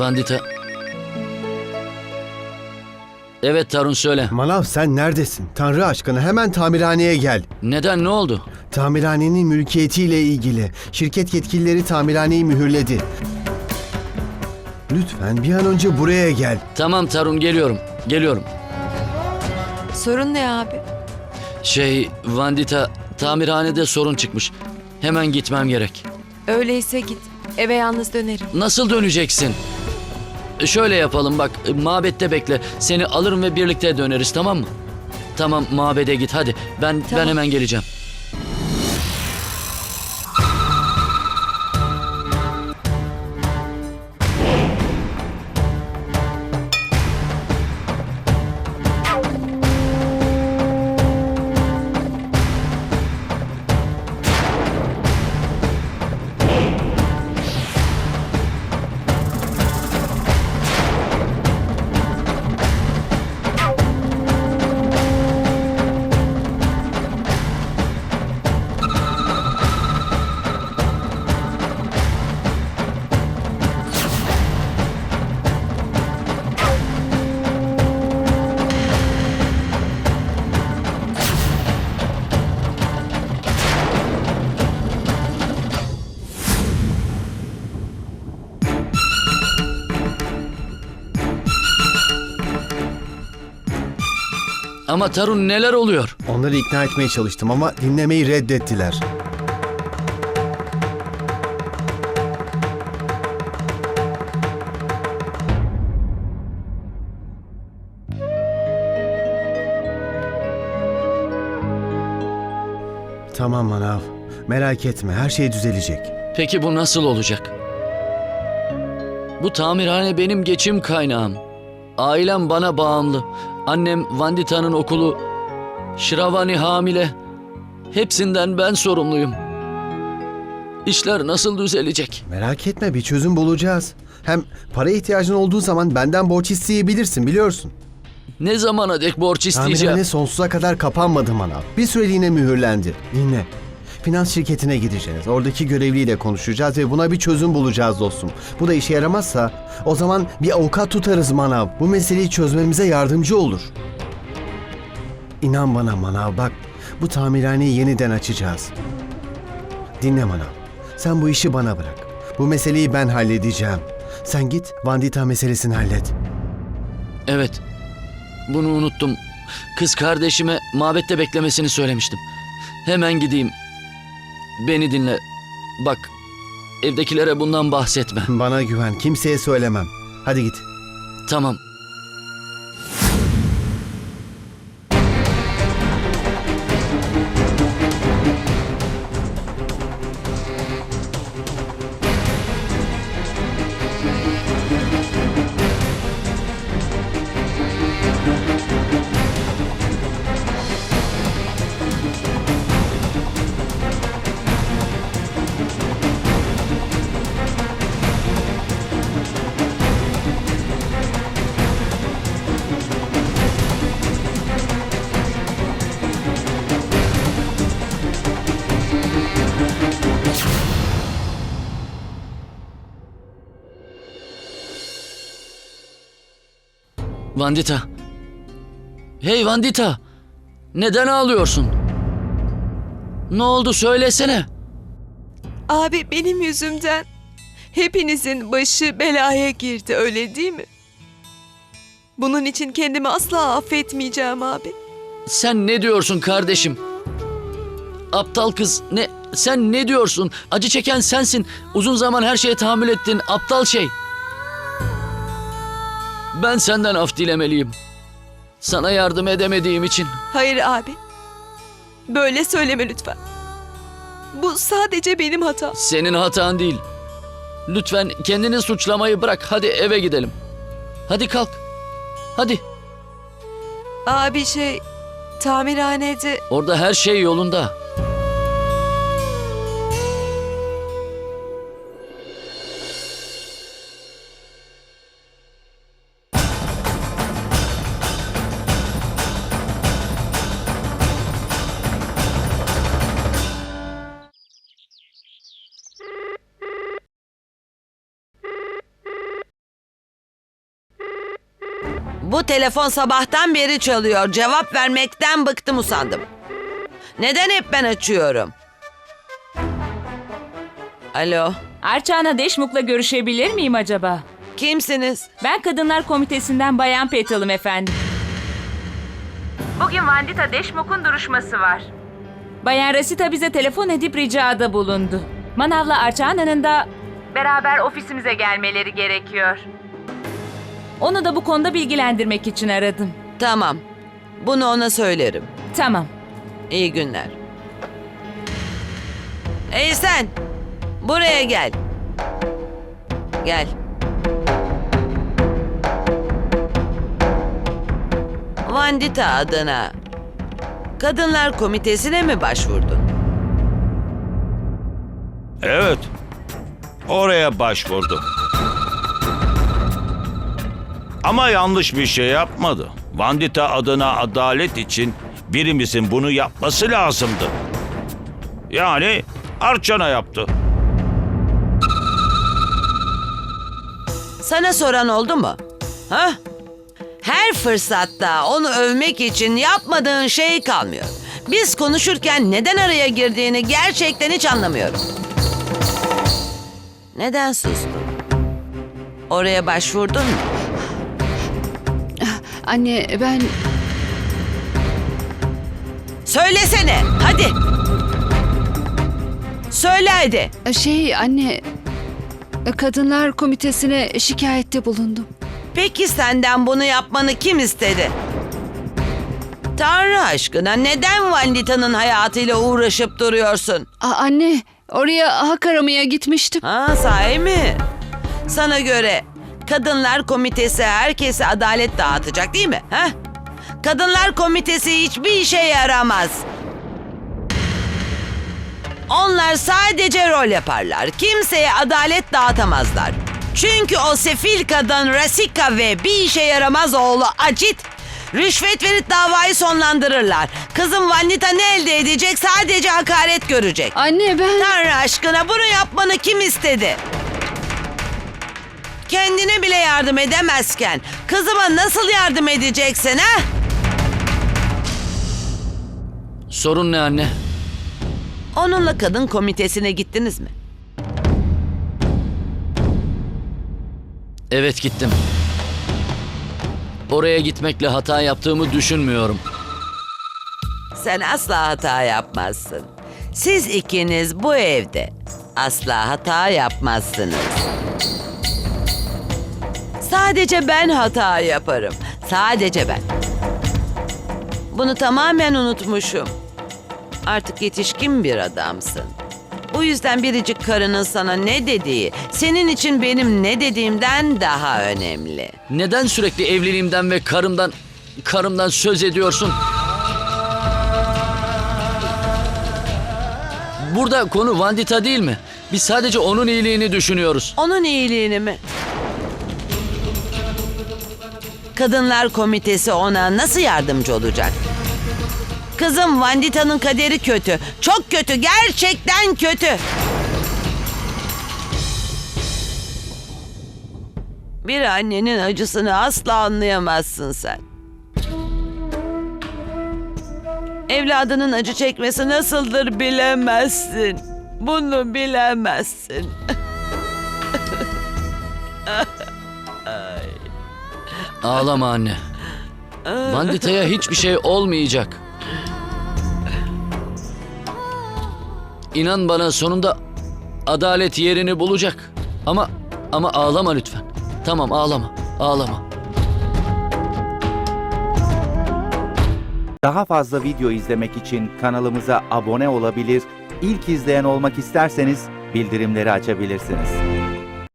Vandita. Evet Tarun söyle. Manav sen neredesin? Tanrı aşkına hemen tamirhaneye gel. Neden ne oldu? Tamirhanenin mülkiyetiyle ilgili. Şirket yetkilileri tamirhaneyi mühürledi. Lütfen bir an önce buraya gel. Tamam Tarun geliyorum. Geliyorum. Sorun ne abi? Şey Vandita tamirhanede sorun çıkmış. Hemen gitmem gerek. Öyleyse git. Eve yalnız dönerim. Nasıl döneceksin? Şöyle yapalım bak mabette bekle. Seni alırım ve birlikte döneriz tamam mı? Tamam mabede git hadi. Ben ben Tamam. hemen geleceğim. Ama Tarun neler oluyor? Onları ikna etmeye çalıştım ama dinlemeyi reddettiler. Tamam Manav. Merak etme her şey düzelecek. Peki bu nasıl olacak? Bu tamirhane benim geçim kaynağım. Ailem bana bağımlı. Annem Vandita'nın okulu, Şiravani hamile. Hepsinden ben sorumluyum. İşler nasıl düzelecek? Merak etme bir çözüm bulacağız. Hem para ihtiyacın olduğu zaman benden borç isteyebilirsin biliyorsun. Ne zamana dek borç isteyeceğim? Tamirhane sonsuza kadar kapanmadı Manav. Bir süreliğine mühürlendi. Dinle. Finans şirketine gideceğiz. Oradaki görevliyle konuşacağız ve buna bir çözüm bulacağız dostum. Bu da işe yaramazsa o zaman bir avukat tutarız Manav. Bu meseleyi çözmemize yardımcı olur. İnan bana Manav bak. Bu tamirhaneyi yeniden açacağız. Dinle Manav. Sen bu işi bana bırak. Bu meseleyi ben halledeceğim. Sen git Vandita meselesini hallet. Evet. Bunu unuttum. Kız kardeşime mabette beklemesini söylemiştim. Hemen gideyim. Beni dinle. Bak, evdekilere bundan bahsetme. Bana güven. Kimseye söylemem. Hadi git. Tamam. Vandita. Hey Vandita. Neden ağlıyorsun? Ne oldu söylesene. Abi benim yüzümden hepinizin başı belaya girdi öyle değil mi? Bunun için kendimi asla affetmeyeceğim abi. Sen ne diyorsun kardeşim? Aptal kız ne sen ne diyorsun? Acı çeken sensin. Uzun zaman her şeye tahammül ettin. Aptal şey. Ben senden af dilemeliyim. Sana yardım edemediğim için. Hayır abi. Böyle söyleme lütfen. Bu sadece benim hatam. Senin hatan değil. Lütfen kendini suçlamayı bırak. Hadi eve gidelim. Hadi kalk. Hadi. Abi şey tamirhanede Orada her şey yolunda. Bu telefon sabahtan beri çalıyor. Cevap vermekten bıktım usandım. Neden hep ben açıyorum? Alo, Arçana Deşmuk'la görüşebilir miyim acaba? kimsiniz? Ben Kadınlar Komitesi'nden Bayan Petal'ım efendim. Bugün Vandita Deşmuk'un duruşması var. Bayan Rasita bize telefon edip ricada bulundu. Manav'la Arçana'nın da beraber ofisimize gelmeleri gerekiyor. Onu da bu konuda bilgilendirmek için aradım. Tamam, bunu ona söylerim. Tamam. İyi günler. Ey sen, buraya gel. Gel. Vandita adına Kadınlar Komitesi'ne mi başvurdun? Evet. Oraya başvurdum. Ama yanlış bir şey yapmadı. Vandita adına adalet için birimizin bunu yapması lazımdı. Yani Arçana yaptı. Sana soran oldu mu? Ha? Her fırsatta onu övmek için yapmadığın şey kalmıyor. Biz konuşurken neden araya girdiğini gerçekten hiç anlamıyorum. Neden sustun? Oraya başvurdun mu? Anne ben Söylesene, hadi. Söyle hadi. şey anne kadınlar komitesine şikayette bulundum. Peki senden bunu yapmanı kim istedi? Tanrı aşkına neden Vandita'nın hayatıyla uğraşıp duruyorsun? Aa, anne oraya hak aramaya gitmiştim. Ha sahi mi? Sana göre Kadınlar Komitesi herkese adalet dağıtacak değil mi? Ha? Kadınlar Komitesi hiçbir işe yaramaz. Onlar sadece rol yaparlar. Kimseye adalet dağıtamazlar. Çünkü o sefil kadın Rasika ve bir işe yaramaz oğlu Acit rüşvet verip davayı sonlandırırlar. Kızım Vanita ne elde edecek? Sadece hakaret görecek. Anne ben Tanrı aşkına bunu yapmanı kim istedi? Kendine bile yardım edemezken kızıma nasıl yardım edeceksin ha? Sorun ne anne? Onunla kadın komitesine gittiniz mi? Evet gittim. Oraya gitmekle hata yaptığımı düşünmüyorum. Sen asla hata yapmazsın. Siz ikiniz bu evde asla hata yapmazsınız. Sadece ben hata yaparım. Sadece ben. Bunu tamamen unutmuşum. Artık yetişkin bir adamsın. Bu yüzden biricik karının sana ne dediği, senin için benim ne dediğimden daha önemli. Neden sürekli evliliğimden ve karımdan karımdan söz ediyorsun? Burada konu Vandita değil mi? Biz sadece onun iyiliğini düşünüyoruz. Onun iyiliğini mi? Kadınlar Komitesi ona nasıl yardımcı olacak? Kızım Vandita'nın kaderi kötü. Çok kötü. Gerçekten kötü. Bir annenin acısını asla anlayamazsın sen. Evladının acı çekmesi nasıldır bilemezsin. Bunu bilemezsin. Ağlama anne. Vandita'ya hiçbir şey olmayacak. İnan bana sonunda adalet yerini bulacak. Ama ama ağlama lütfen. Tamam ağlama. Ağlama. Daha fazla video izlemek için kanalımıza abone olabilir, ilk izleyen olmak isterseniz bildirimleri açabilirsiniz.